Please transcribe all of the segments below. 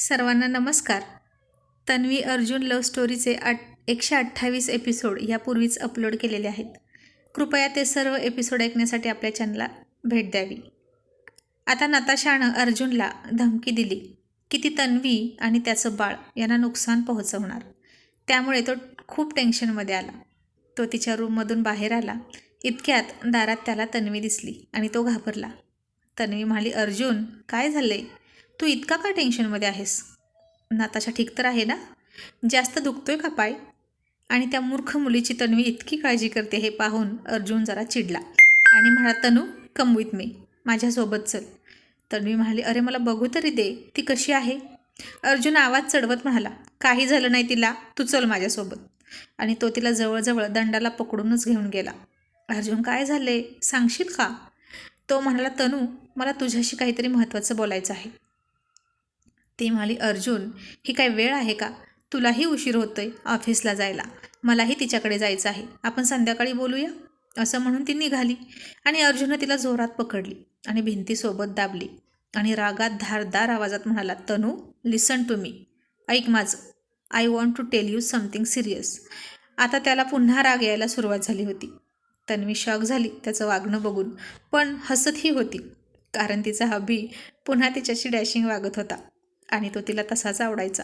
सर्वांना नमस्कार. तन्वी अर्जुन लव्ह स्टोरीचे आठ एकशे अठ्ठावीस एपिसोड यापूर्वीच अपलोड केलेले आहेत. कृपया ते सर्व एपिसोड ऐकण्यासाठी आपल्या चॅनलला भेट द्यावी. आता नताशानं अर्जुनला धमकी दिली की ती तन्वी आणि त्याचं बाळ यांना नुकसान पोहोचवणार. त्यामुळे तो खूप टेन्शनमध्ये आला. तो तिच्या रूममधून बाहेर आला. इतक्यात दारात त्याला तन्वी दिसली आणि तो घाबरला. तन्वी म्हणाली अर्जुन काय झालं आहे तू इतका का टेन्शनमध्ये आहेस? नाताशा ठीक तर आहे ना? जास्त दुखतोय का पाय? आणि त्या मूर्ख मुलीची तन्वी इतकी काळजी करते हे पाहून अर्जुन जरा चिडला. आणि म्हणा तनू कम विथ मी. माझ्यासोबत चल. तन्वी म्हणाली अरे मला बघू तरी दे. ती कशी आहे? अर्जुन आवाज चढवत म्हणाला काही झालं नाही तिला. तू चल माझ्यासोबत. आणि तो तिला जवळजवळ दंडाला पकडूनच घेऊन गेला. अर्जुन काय झाले सांगशील का? तो म्हणाला तनू मला तुझ्याशी काहीतरी महत्त्वाचं बोलायचं आहे. ती म्हणाली अर्जुन ही काय वेळ आहे का? तुलाही उशीर होतोय ऑफिसला जायला. मलाही तिच्याकडे जायचं आहे. आपण संध्याकाळी बोलूया? असं म्हणून ती निघाली आणि अर्जुननं तिला जोरात पकडली आणि भिंतीसोबत दाबली आणि रागात धारदार आवाजात म्हणाला तनू लिसन टू मी ऐक माझं. I want to tell you something serious आता त्याला पुन्हा राग यायला सुरुवात झाली होती. तन्वी शॉक झाली त्याचं वागणं बघून. पण हसतही होती कारण तिचा हबी पुन्हा तिच्याशी डॅशिंग वागत होता. आणि तो तिला तसाच आवडायचा.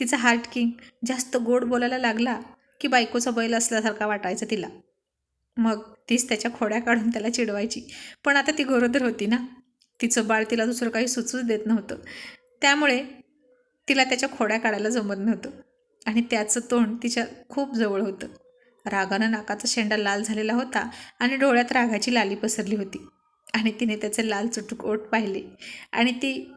तिचा हार्ट किंग जास्त गोड बोलायला लागला की बायकोचा बैल असल्यासारखा वाटायचा तिला. मग तीच त्याच्या खोड्या काढून त्याला चिडवायची. पण आता ती गरोदर होती ना. तिचं बाळ तिला दुसरं काही सुचूच देत नव्हतं. त्यामुळे तिला त्याच्या खोड्या काढायला जमत नव्हतं. आणि त्याचं तोंड तिच्या खूप जवळ होतं. रागानं नाकाचा शेंडा लाल झालेला होता आणि डोळ्यात रागाची लाली पसरली होती. आणि तिने त्याचे लाल चुटूक ओट पाहिले. आणि ती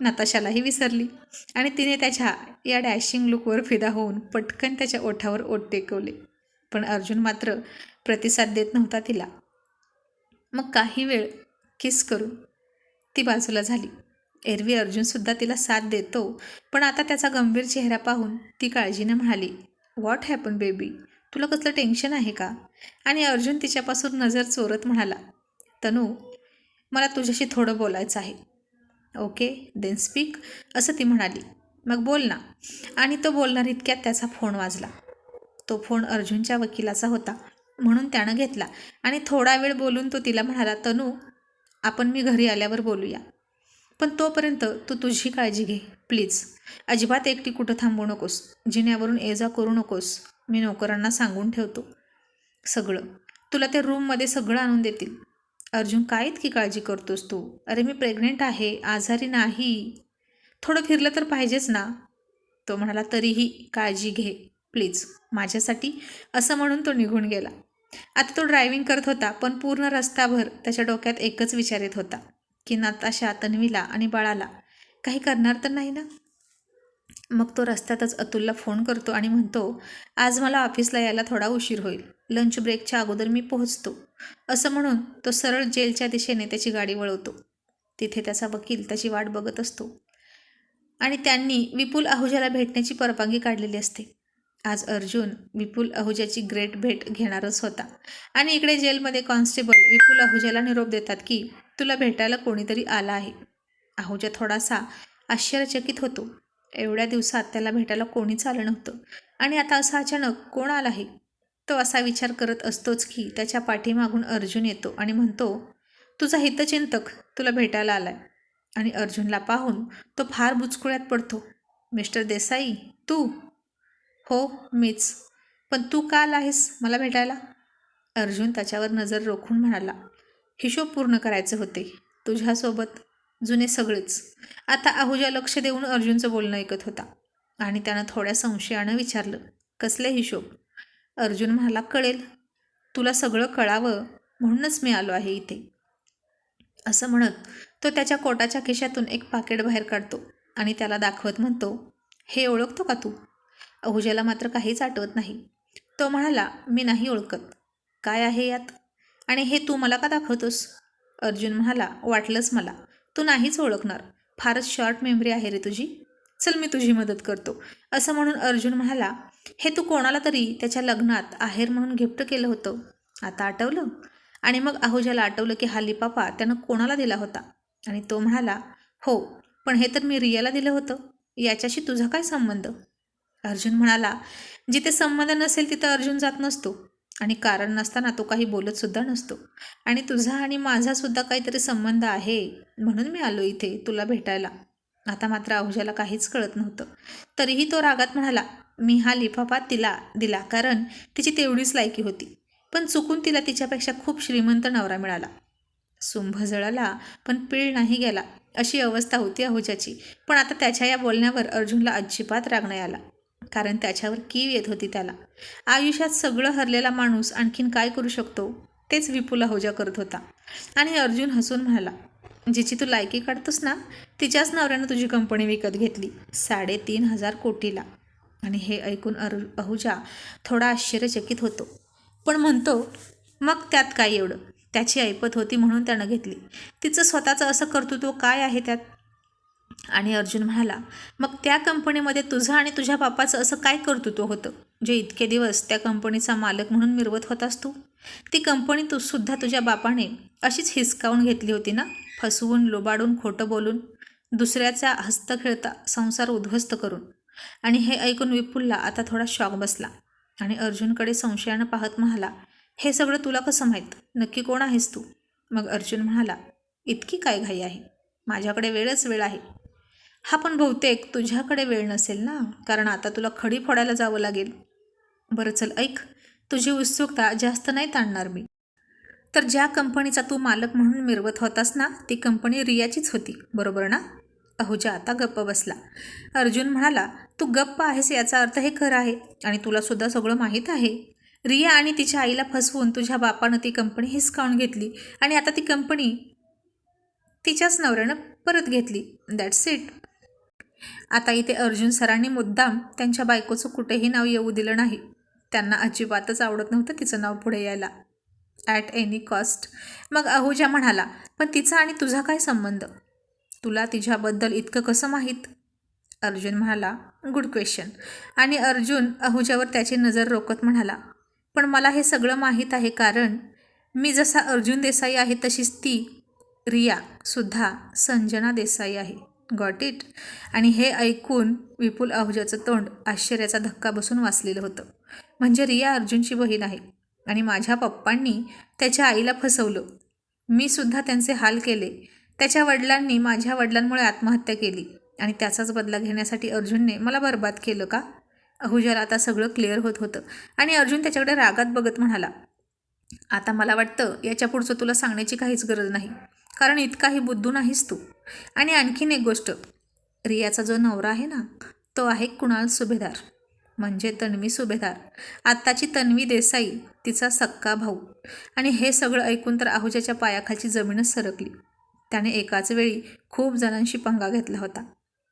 नताशालाही विसरली आणि तिने त्याच्या या डॅशिंग लुकवर फिदा होऊन पटकन त्याच्या ओठावर ओठ टेकवले. पण अर्जुन मात्र प्रतिसाद देत नव्हता तिला. मग काही वेळ किस करून ती बाजूला झाली. एरवी अर्जुनसुद्धा तिला साथ देतो पण आता त्याचा गंभीर चेहरा पाहून ती काळजीनं म्हणाली व्हॉट हॅपन बेबी तुला कसलं टेन्शन आहे का? आणि अर्जुन तिच्यापासून नजर चोरत म्हणाला तनू मला तुझ्याशी थोडं बोलायचं आहे. ओके देन स्पीक असं ती म्हणाली. मग बोल ना. आणि तो बोलणार इतक्यात त्याचा फोन वाजला. तो फोन अर्जुनच्या वकिलाचा होता म्हणून त्यानं घेतला. आणि थोडा वेळ बोलून तो तिला म्हणाला तनू आपण मी घरी आल्यावर बोलूया. पण तोपर्यंत तू तुझी काळजी घे प्लीज. अजिबात एकटी कुठं थांबू नकोस. जिन्यावरून ये जा करू नकोस. मी नोकरांना सांगून ठेवतो. सगळं. तुला त्या रूममध्ये सगळं आणून देतील. अर्जुन काय इतकी काळजी करतोस तू? अरे मी प्रेग्नेंट आहे आजारी नाही. थोडं फिरलं तर पाहिजेच ना. तो म्हणाला तरीही काळजी घे प्लीज माझ्यासाठी असं म्हणून तो निघून गेला. आता तो ड्रायव्हिंग करत होता पण पूर्ण रस्ताभर त्याच्या डोक्यात एकच विचार येत होता की नाताशा तन्वीला आणि बाळाला काही करणार तर नाही ना? मग तो रस्त्यातच अतुलला फोन करतो आणि म्हणतो आज मला ऑफिसला यायला थोडा उशीर होईल. लंच ब्रेकच्या अगोदर मी पोहोचतो. असं म्हणून तो सरळ जेलच्या दिशेने त्याची गाडी वळवतो. तिथे त्याचा वकील त्याची वाट बघत असतो. आणि त्यांनी विपुल आहुजाला भेटण्याची परवानगी काढलेली असते. आज अर्जुन विपुल आहुजाची ग्रेट भेट घेणारच होता. आणि इकडे जेलमध्ये कॉन्स्टेबल विपुल आहुजाला निरोप देतात की तुला भेटायला कोणीतरी आला आहे. आहुजा थोडासा आश्चर्यचकित होतो. एवढ्या दिवसात त्याला भेटायला कोणीच आलं नव्हतं. आणि आता असं अचानक कोण आला आहे तो असा विचार करत असतोच की त्याच्या पाठीमागून अर्जुन येतो आणि म्हणतो तुझा हितचिंतक तुला भेटायला आलाय. आणि अर्जुनला पाहून तो फार बुचकुळ्यात पडतो. मिस्टर देसाई तू? हो मीच. पण तू का आला आहेस मला भेटायला? अर्जुन त्याच्यावर नजर रोखून म्हणाला हिशोब पूर्ण करायचे होते. तुझ्यासोबत जुने सगळेच. आता आहुजा लक्ष देऊन अर्जुनचं बोलणं ऐकत होता आणि त्यानं थोड्या संशयानं विचारलं कसले हिशोब? अर्जुन म्हणाला कळेल. तुला सगळं कळावं म्हणूनच मी आलो आहे इथे. असं म्हणत तो त्याच्या कोटाच्या खिशातून एक पाकिट बाहेर काढतो आणि त्याला दाखवत म्हणतो हे ओळखतो का तू? अहुजाला मात्र काहीच आठवत नाही. तो म्हणाला मी नाही ओळखत. काय आहे यात? आणि हे तू मला का दाखवतोस? अर्जुन म्हणाला वाटलंच मला. तू नाहीच ओळखणार. फारच शॉर्ट मेमरी आहे रे तुझी. चल मी तुझी मदत करतो. असं म्हणून अर्जुन म्हणाला हे तू कोणाला तरी त्याच्या लग्नात आहेर म्हणून गिफ्ट केलं होतं. आता आठवलं आणि मग आहुजाला आठवलं की हा लिपापा त्यानं कोणाला दिला होता? आणि तो म्हणाला हो पण हे तर मी रियाला दिलं होतं. याच्याशी तुझा काय संबंध? अर्जुन म्हणाला जिथे संबंध नसेल तिथं अर्जुन जात नसतो. आणि कारण नसताना तो काही बोलत सुद्धा नसतो. आणि तुझा आणि माझा सुद्धा काहीतरी संबंध आहे म्हणून मी आलो इथे तुला भेटायला. आता मात्र आहुजाला काहीच कळत नव्हतं. तरीही तो रागात म्हणाला मी हा लिफाफा तिला दिला कारण तिची तेवढीच लायकी होती. पण चुकून तिला तिच्यापेक्षा खूप श्रीमंत नवरा मिळाला. सुंभ जळाला पण पीळ नाही गेला. अशी अवस्था होती आहुजाची. पण आता त्याच्या या बोलण्यावर अर्जुनला अजिबात राग नाही आला. कारण त्याच्यावर कीव येत होती त्याला. आयुष्यात सगळं हरलेला माणूस आणखीन काय करू शकतो? तेच विपुल अहुजा करत होता. आणि अर्जुन हसून म्हणाला जिची तू लायकी काढतोस ना तिच्याच नवऱ्यानं तुझी कंपनी विकत घेतली साडेतीन हजार कोटीला. आणि हे ऐकून अर अहुजा थोडा आश्चर्यचकित होतो. पण म्हणतो मग त्यात काय एवढं? त्याची ऐपत होती म्हणून त्यानं घेतली. तिचं स्वतःचं असं कर्तृत्व काय आहे त्यात? आणि अर्जुन म्हणाला मग त्या कंपनीमध्ये तुझं आणि तुझ्या बापाचं असं काय कर्तृत्व होतं? जे इतके दिवस त्या कंपनीचा मालक म्हणून मिरवत होतास तू? ती कंपनी तू सुद्धा तुझ्या बापाने अशीच हिसकावून घेतली होती ना? फसवून लोबाडून खोटं बोलून दुसऱ्याचा हस्त खेळता संसार उद्ध्वस्त करून. आणि हे ऐकून विपुलला आता थोडा शॉक बसला. आणि अर्जुनकडे संशयानं पाहत म्हणाला हे सगळं तुला कसं माहीत? नक्की कोण आहेस तू? मग अर्जुन म्हणाला इतकी काय घाई आहे? माझ्याकडे वेळच वेळ आहे. हा पण बहुतेक तुझ्याकडे वेळ नसेल ना? कारण आता तुला खडी फोडायला जावं लागेल. बरं चल ऐक. तुझी उत्सुकता जास्त नाही ताणणार मी. तर ज्या कंपनीचा तू मालक म्हणून मिरवत होतास ना ती कंपनी रियाचीच होती. बरोबर ना? अहुजा आता गप्प बसला. अर्जुन म्हणाला तू गप्प आहेस याचा अर्थ हे खरं आहे आणि तुलासुद्धा सगळं माहीत आहे. रिया आणि तिच्या आईला फसवून तुझ्या बापानं ती कंपनी हिसकावून घेतली आणि आता ती कंपनी तिच्याच नवऱ्यानं परत घेतली. दॅट्स इट आता इथे अर्जुन सरांनी मुद्दाम त्यांच्या बायकोचं कुठेही नाव येऊ दिलं नाही. त्यांना अजिबातच आवडत नव्हतं तिचं नाव पुढे यायला. ॲट एनी कॉस्ट मग अहुजा म्हणाला पण तिचा आणि तुझा काय संबंध? तुला तिच्याबद्दल इतकं कसं माहीत? अर्जुन म्हणाला गुड क्वेश्चन. आणि अर्जुन अहुजावर त्याची नजर रोखत म्हणाला पण मला हे सगळं माहीत आहे कारण मी जसा अर्जुन देसाई आहे तशीच ती रिया सुद्धा संजना देसाई आहे. Got it. आणि हे ऐकून विपुल आहुजाचं तोंड आश्चर्याचा धक्का बसून वाचलेलं होतं. म्हणजे रिया अर्जुनची बहीण आहे आणि माझ्या पप्पांनी त्याच्या आईला फसवलं. मी सुद्धा त्यांचे हाल केले. त्याच्या वडिलांनी माझ्या वडिलांमुळे आत्महत्या केली. आणि त्याचाच बदला घेण्यासाठी अर्जुनने मला बर्बाद केलं का? अहुजाला आता सगळं क्लिअर होत होतं. आणि अर्जुन त्याच्याकडे रागात बघत म्हणाला आता मला वाटतं याच्या पुढचं तुला सांगण्याची काहीच गरज नाही. कारण इतकाही बुद्धू नाहीस तू. आणि आणखीन एक गोष्ट रियाचा जो नवरा आहे ना तो आहे कुणाल सुभेदार. म्हणजे तन्वी सुभेदार. आत्ताची तन्वी देसाई तिचा सक्का भाऊ. आणि हे सगळं ऐकून तर आहुजाच्या पायाखालची जमीनच सरकली. त्याने एकाच वेळी खूप जणांशी पंगा घेतला होता.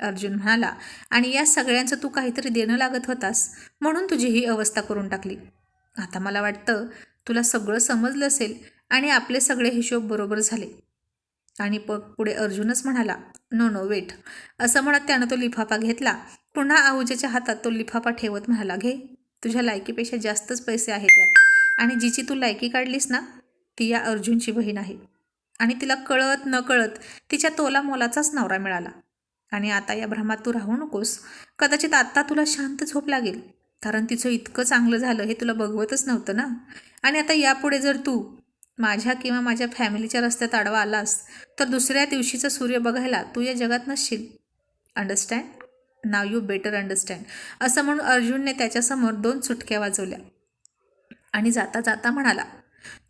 अर्जुन म्हणाला आणि या सगळ्यांचं तू काहीतरी देणं लागत होतास म्हणून तुझी ही अवस्था करून टाकली. आता मला वाटतं तुला सगळं समजलं असेल आणि आपले सगळे हिशोब बरोबर झाले. आणि प पुढे अर्जुनच म्हणाला नो नो वेट. असं म्हणत त्यानं तो लिफाफा घेतला. पुन्हा आहुजेच्या हातात तो लिफाफा ठेवत म्हणाला घे तुझ्या लायकीपेक्षा जास्तच पैसे आहेत यात. आणि जिची तू लायकी काढलीस ना ती या अर्जुनची बहीण आहे. आणि तिला कळत न कळत तिच्या तोला मोलाचाच नवरा मिळाला. आणि आता या भ्रमात तू राहू नकोस. कदाचित आत्ता तुला शांत झोप लागेल. कारण तिचं इतकं चांगलं झालं हे तुला बघवतच नव्हतं ना. आणि आता यापुढे जर तू माझ्या किंवा माझ्या फॅमिलीच्या रस्त्यात आडवा आलास तर दुसऱ्या दिवशीचा सूर्य बघायला तू या जगात नसशील. Understand? Now you better understand. असं म्हणून अर्जुनने त्याच्यासमोर दोन सुटक्या वाजवल्या. आणि जाता जाता म्हणाला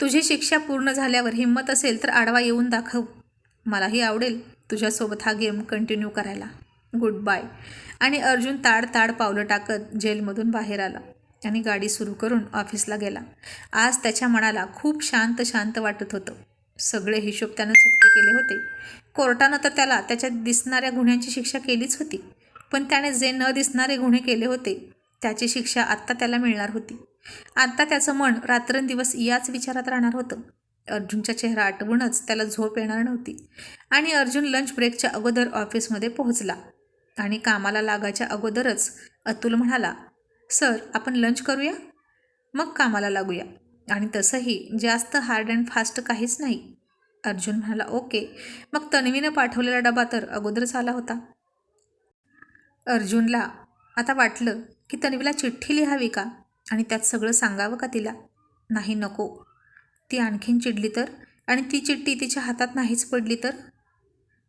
तुझी शिक्षा पूर्ण झाल्यावर हिंमत असेल तर आडवा येऊन दाखव. मलाही आवडेल तुझ्यासोबत हा गेम कंटिन्यू करायला. Goodbye. आणि अर्जुन ताड ताड पावलं टाकत जेलमधून बाहेर आला. आणि गाडी सुरू करून ऑफिसला गेला. आज त्याच्या मनाला खूप शांत शांत वाटत होतं. सगळे हिशोब त्यानं चुकते केले होते. कोर्टानं तर त्याला त्याच्या दिसणाऱ्या गुन्ह्यांची शिक्षा केलीच होती. पण त्याने जे न दिसणारे गुन्हे केले होते त्याची शिक्षा आत्ता त्याला मिळणार होती. आत्ता त्याचं मन रात्रंदिवस याच विचारात राहणार होतं. अर्जुनचा चेहरा आठवूनच त्याला झोप येणार नव्हती आणि अर्जुन लंच ब्रेकच्या अगोदर ऑफिसमध्ये पोहोचला आणि कामाला लागायच्या अगोदरच अतुल म्हणाला सर आपण लंच करूया? मग कामाला लागूया. आणि तसंही जास्त हार्ड अँड फास्ट काहीच नाही. अर्जुन म्हणाला ओके. मग तन्वीनं पाठवलेला डबा तर अगोदरच आला होता. अर्जुनला आता वाटलं की तन्वीला चिठ्ठी लिहावी का? आणि त्यात सगळं सांगावं का तिला? नाही नको. ती आणखीन चिडली तर? आणि ती चिठ्ठी तिच्या हातात नाहीच पडली तर?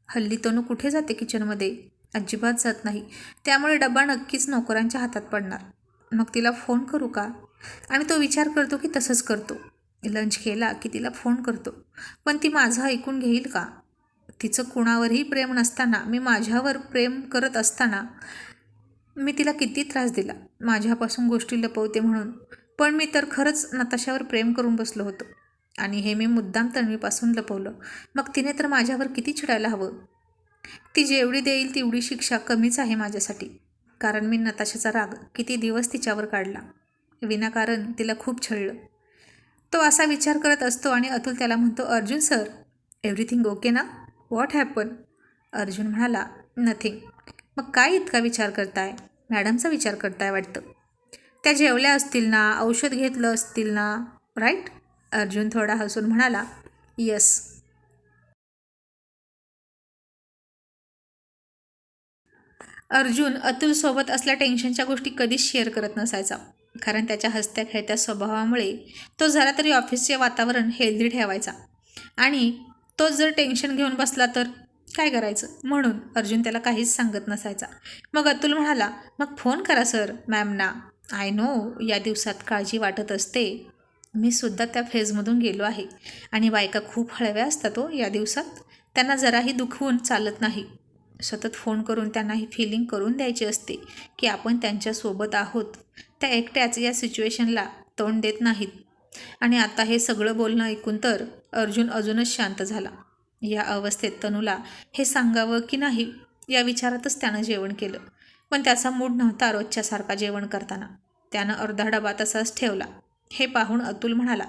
हल्ली तनू कुठे जाते किचनमध्ये? अजिबात जात नाही. त्यामुळे डबा नक्कीच नोकरांच्या हातात पडणार. मग तिला फोन करू का? आणि तो विचार करतो की तसंच करतो. लंच केला की तिला फोन करतो. पण ती माझं ऐकून घेईल का? तिचं कुणावरही प्रेम नसताना मी माझ्यावर प्रेम करत असताना मी तिला किती त्रास दिला. माझ्यापासून गोष्टी लपवते म्हणून. पण मी तर खरंच नताशावर प्रेम करून बसलो होतो. आणि हे मी मुद्दाम तन्वीपासून लपवलं. मग तिने तर माझ्यावर किती चिडायला हवं? ती जेवढी देईल तेवढी शिक्षा कमीच आहे माझ्यासाठी. कारण मी नताशाचा राग किती दिवस तिच्यावर काढला. विनाकारण तिला खूप छळलं. तो असा विचार करत असतो आणि अतुल त्याला म्हणतो अर्जुन सर एव्हरीथिंग ओके ना? व्हॉट हॅपन अर्जुन म्हणाला नथिंग मग काय इतका विचार करताय? मॅडमचा विचार करताय वाटतं. त्या जेवल्या असतील ना? औषध घेतलं असतील ना? राईट अर्जुन थोडा हसून म्हणाला यस अर्जुन अतुलसोबत असल्या टेन्शनच्या गोष्टी कधीच शेअर करत नसायचा. कारण त्याच्या हसत्या खेळत्या स्वभावामुळे तो जरा तरी ऑफिसचे वातावरण हेल्दी ठेवायचा. आणि तोच जर टेन्शन घेऊन बसला तर काय करायचं? म्हणून अर्जुन त्याला काहीच सांगत नसायचा. मग अतुल म्हणाला मग फोन करा सर मॅमना आय नो या दिवसात काळजी वाटत असते. मी सुद्धा त्या फेजमधून गेलो आहे. आणि बायका खूप हळव्या असतात हो या दिवसात. त्यांना जराही दुखवून चालत नाही. सतत फोन करून त्यांना ही फिलिंग करून द्यायची असते की आपण त्यांच्यासोबत आहोत. त्या एकट्याच या सिच्युएशनला तोंड देत नाहीत. आणि आता हे सगळं बोलणं ऐकून तर अर्जुन अजूनच शांत झाला. या अवस्थेत तनूला हे सांगावं की नाही या विचारातच त्यानं जेवण केलं. पण त्याचा मूड नव्हता रोजच्यासारखा जेवण करताना. त्यानं अर्धा डबा तसाच ठेवला. हे पाहून अतुल म्हणाला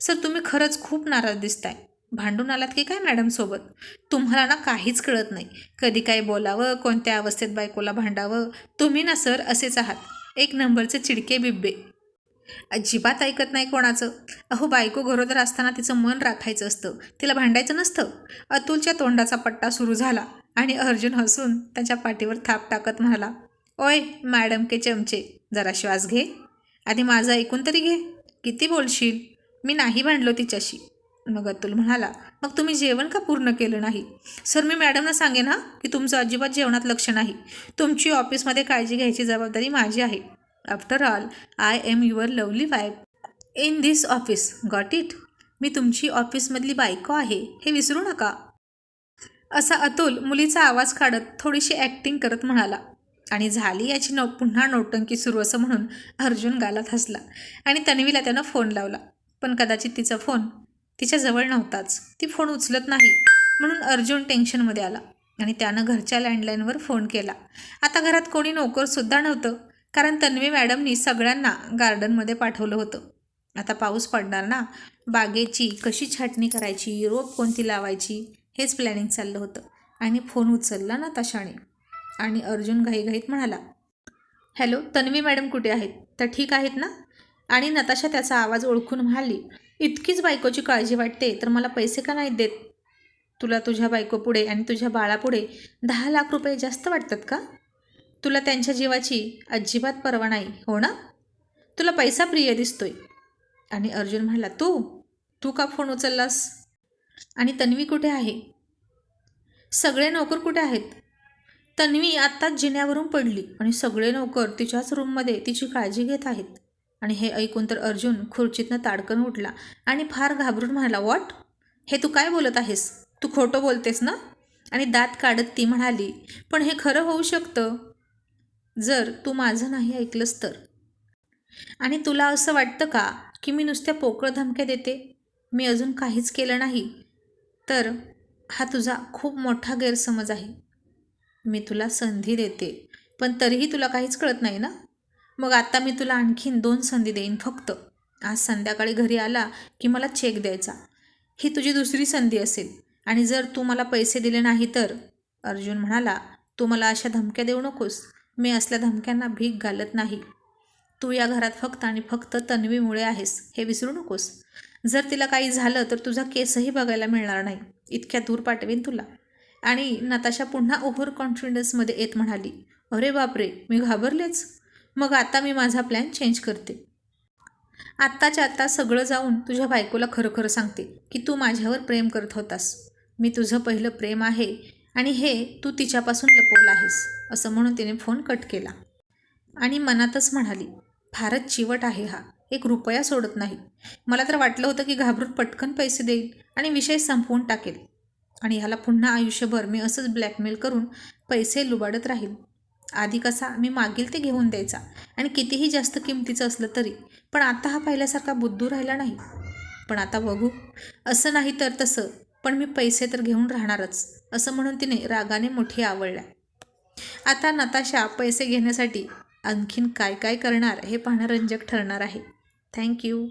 सर तुम्ही खरंच खूप नाराज दिसताय. भांडून आलात की काय मॅडमसोबत? तुम्हाला ना काहीच कळत नाही. कधी काय बोलावं कोणत्या अवस्थेत बायकोला भांडावं तुम्ही ना सर असेच आहात. एक नंबरचे चिडके बिब्बे. अजिबात ऐकत नाही कोणाचं. अहो बायको गरोदर असताना तिचं मन राखायचं असतं. तिला भांडायचं नसतं. अतुलच्या तोंडाचा पट्टा सुरू झाला आणि अर्जुन हसून त्याच्या पाठीवर थाप टाकत म्हणाला ओय मॅडम के चमचे जरा श्वास घे. आधी माझं ऐकून तरी घे. किती बोलशील? मी नाही भांडलो तिच्याशी. मग अतुल म्हणाला मग तुम्ही जेवण का पूर्ण केलं नाही? सर मी मॅडमना सांगेन ना की तुमचं अजिबात जेवणात लक्ष नाही. तुमची ऑफिसमध्ये काळजी घ्यायची जबाबदारी माझी आहे. After all I am your lovely wife in this office. Got it? मी तुमची ऑफिसमधली बायको आहे. हे विसरू नका. असा अतुल मुलीचा आवाज काढत थोडीशी ॲक्टिंग करत म्हणाला. आणि झाली याची नो पुन्हा नौटंकी सुरू असं म्हणून अर्जुन गालात हसला आणि तन्वीला त्यानं फोन लावला. पण कदाचित तिचा फोन तिच्या जवळ नव्हताच. ती फोन उचलत नाही. म्हणून अर्जुन टेन्शनमध्ये आला आणि त्यानं घरच्या लँडलाईनवर फोन केला. आता घरात कोणी नोकरसुद्धा नव्हतं कारण तन्वी मॅडमनी सगळ्यांना गार्डनमध्ये पाठवलं होतं. आता पाऊस पडणार ना? बागेची कशी छाटणी करायची? रोप कोणती लावायची? हेच प्लॅनिंग चाललं होतं. आणि फोन उचलला ना तशाने. आणि अर्जुन घाईघाईत म्हणाला हॅलो तन्वी मॅडम कुठे आहेत? तर ठीक आहेत ना? आणि नताशा त्याचा आवाज ओळखून म्हणाली इतकीच बायकोची काळजी वाटते तर मला पैसे का नाहीत देत? तुला तुझ्या बायकोपुढे आणि तुझ्या बाळापुढे दहा लाख रुपये जास्त वाटतात का? तुला त्यांच्या जीवाची अजिबात पर्वा नाही हो ना? तुला पैसा प्रिय दिसतोय. आणि अर्जुन म्हणाला तू? तू का फोन उचललास? आणि तन्वी कुठे आहे? सगळे नोकर कुठे आहेत? तन्वी आत्ताच जिन्यावरून पडली आणि सगळे नोकर तिच्याच रूममध्ये तिची काळजी घेत आहेत. आणि हे ऐकून तर अर्जुन खुर्चीतनं ताडकन उठला आणि फार घाबरून म्हणाला वॉट? हे तू काय बोलत आहेस? तू खोटं बोलतेस ना? आणि दात काढत ती म्हणाली पण हे खरं होऊ शकतं? जर तू माझं नाही ऐकलंस तर. आणि तुला असं वाटतं का की मी नुसत्या पोकळ धमक्या देते? मी अजून काहीच केलं नाही? तर हा तुझा खूप मोठा गैरसमज आहे. मी तुला संधी देते पण तरीही तुला काहीच कळत नाही ना? मग आता मी तुला आणखीन दोन संधी देईन फक्त. आज संध्याकाळी घरी आला की मला चेक द्यायचा. ही तुझी दुसरी संधी असेल. आणि जर तू मला पैसे दिले नाही तर? अर्जुन म्हणाला तू मला अशा धमक्या देऊ नकोस. मी असल्या धमक्यांना भीक घालत नाही. तू या घरात फक्त आणि फक्त तन्वीमुळे आहेस. हे विसरू नकोस. जर तिला काही झालं तर तुझा केसही बघायला मिळणार नाही. इतक्या दूर पाठवेन तुला. आणि नताशा पुन्हा ओव्हर कॉन्फिडन्समध्ये येत म्हणाली अरे बापरे मी घाबरलेच. मग आता मी माझा प्लॅन चेंज करते. आत्ताच्या आत्ता सगळं जाऊन तुझ्या बायकोला खरं खरं सांगते की तू माझ्यावर प्रेम करत होतास. मी तुझं पहिलं प्रेम आहे आणि हे तू तिच्यापासून लपवलं आहेस असं म्हणून तिने फोन कट केला. आणि मनातच म्हणाली फारच चिवट आहे हा एक रुपया सोडत नाही. मला तर वाटलं होतं की घाबरून पटकन पैसे देईल आणि विषय संपवून टाकेल. आणि ह्याला पुन्हा आयुष्यभर मी असंच ब्लॅकमेल करून पैसे लुबाडत राहील. आधी कसा मी मागील ते घेऊन द्यायचा. आणि कितीही जास्त किमतीचं असलं तरी. पण आता हा पहिल्यासारखा बुद्धू राहिला नाही. पण आता बघू. असं नाही तर तसं. पण मी पैसे तर घेऊन राहणारच. असं म्हणून तिने रागाने मोठी आवडल्या आता नताशा पैसे घेण्यासाठी आणखीन काय काय करणार हे पाहणं रंजक ठरणार आहे. थँक्यू